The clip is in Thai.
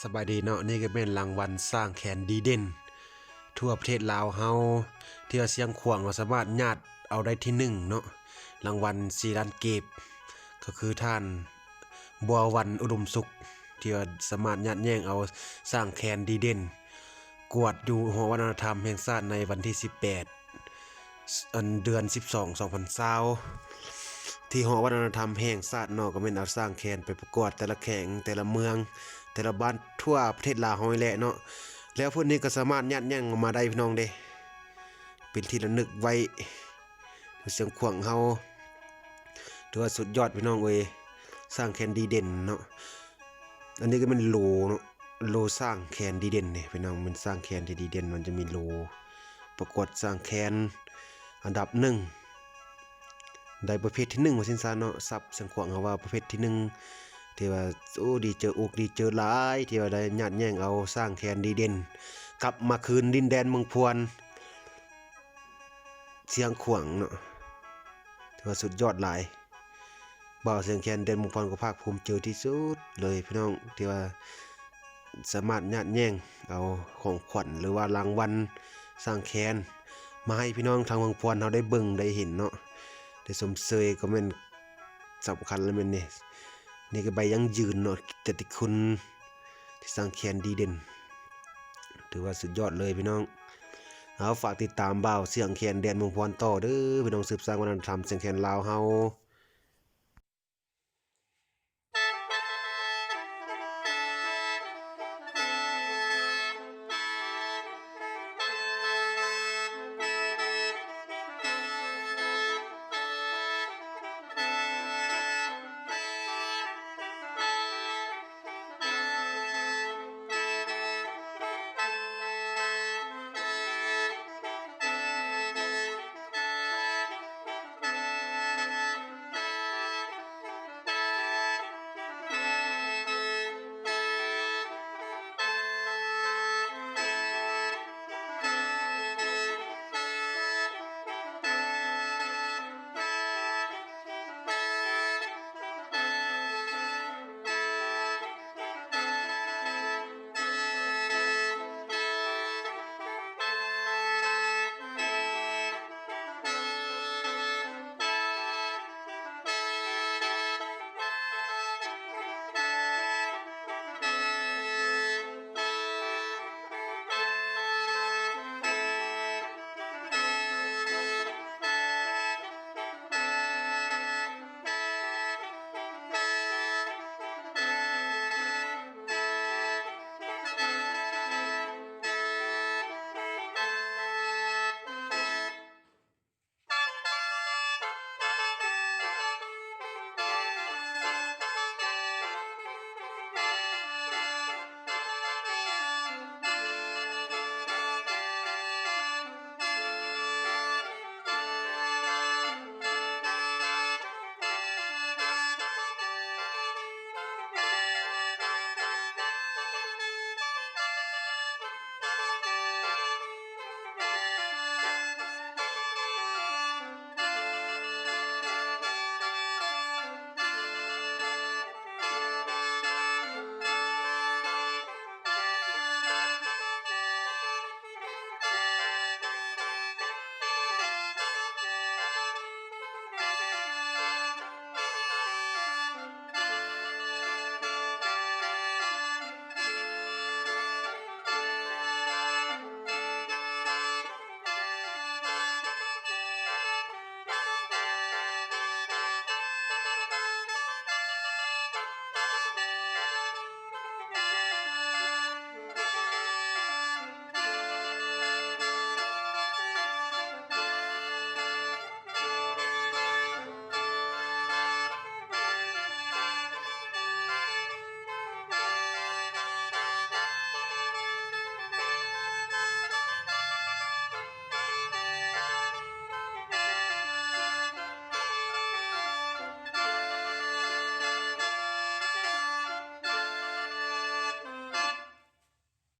สบายดีเนาะนี่ก็เป็นรางวัลสร้างแขนดีเด่น ทั่วประเทศลาวเฮาที่ว่าเสียงขวางเราสามารถญาติเอาได้ที่หนึ่งเนาะรางวัลสีล้านเก็บก็คือท่านบัววันอุดมสุข ที่ว่าสามารถญาติแย่งเอาสร้างแขนดีเด่น กวดอยู่หอวัฒนธรรมแห่งชาติในวันที่ 18อันเดือน 12 2020ที่หอวัฒนธรรมแห่งชาติเนอกก็เป็นเอาสร้างแคนไปประกวดแต่ละแข่งแต่ละเมือง แต่ละบ้านทั่วประเทศลาวเฮาแหละเนาะแล้วพวกนี้ก็สามารถยัดแย่งมาได้พี่น้องเด้เป็นที่ระลึกไว้เสียงขวงเฮาถือว่าสุดยอดพี่น้องเว้ยสร้างแคนดีเด่นเนาะอันนี้ก็เป็นโลเนาะโลสร้างแคนดีเด่นเนี่ยพี่น้องมันสร้างแคนดีเด่นมันจะมีโลประกวดสร้างแคนอันดับหนึ่งได้ประเภทที่หนึ่งว่าสินซาเนาะซับเสียงขวงเขาว่าประเภทที่หนึ่ง ที่ว่าโอ้ดีเจออกดีเจอหลายที่ว่าได้ญาติแย่งเอาสร้างแคนดีเด่นกลับมาคืนดินแดนเมืองพวนเสียงขวางเนาะถือว่าสุดยอดหลายบ่าวเสียงแคนเดนเมืองพวนก็ภาคภูมิเจอที่สุดเลยพี่น้องที่ว่าสามารถญาติแย่งเอาของขวัญหรือว่ารางวัลสร้างแคนมาให้พี่น้องทางเมืองพวนเราได้เบิ่งได้เห็นเนาะได้สมเสยก็แม่นสำคัญแล้วม่นนี่ นี่ก็ใบยังยืนเนาะจติคุณที่สร้างแคนดีเด่น ถือว่าสุดยอดเลยพี่น้อง เอาฝากติดตามบ่าวเสียงแคนแดนมงพรต่อเด้อพี่น้องสืบสร้างวัฒนธรรมเสียงแคนลาวเฮา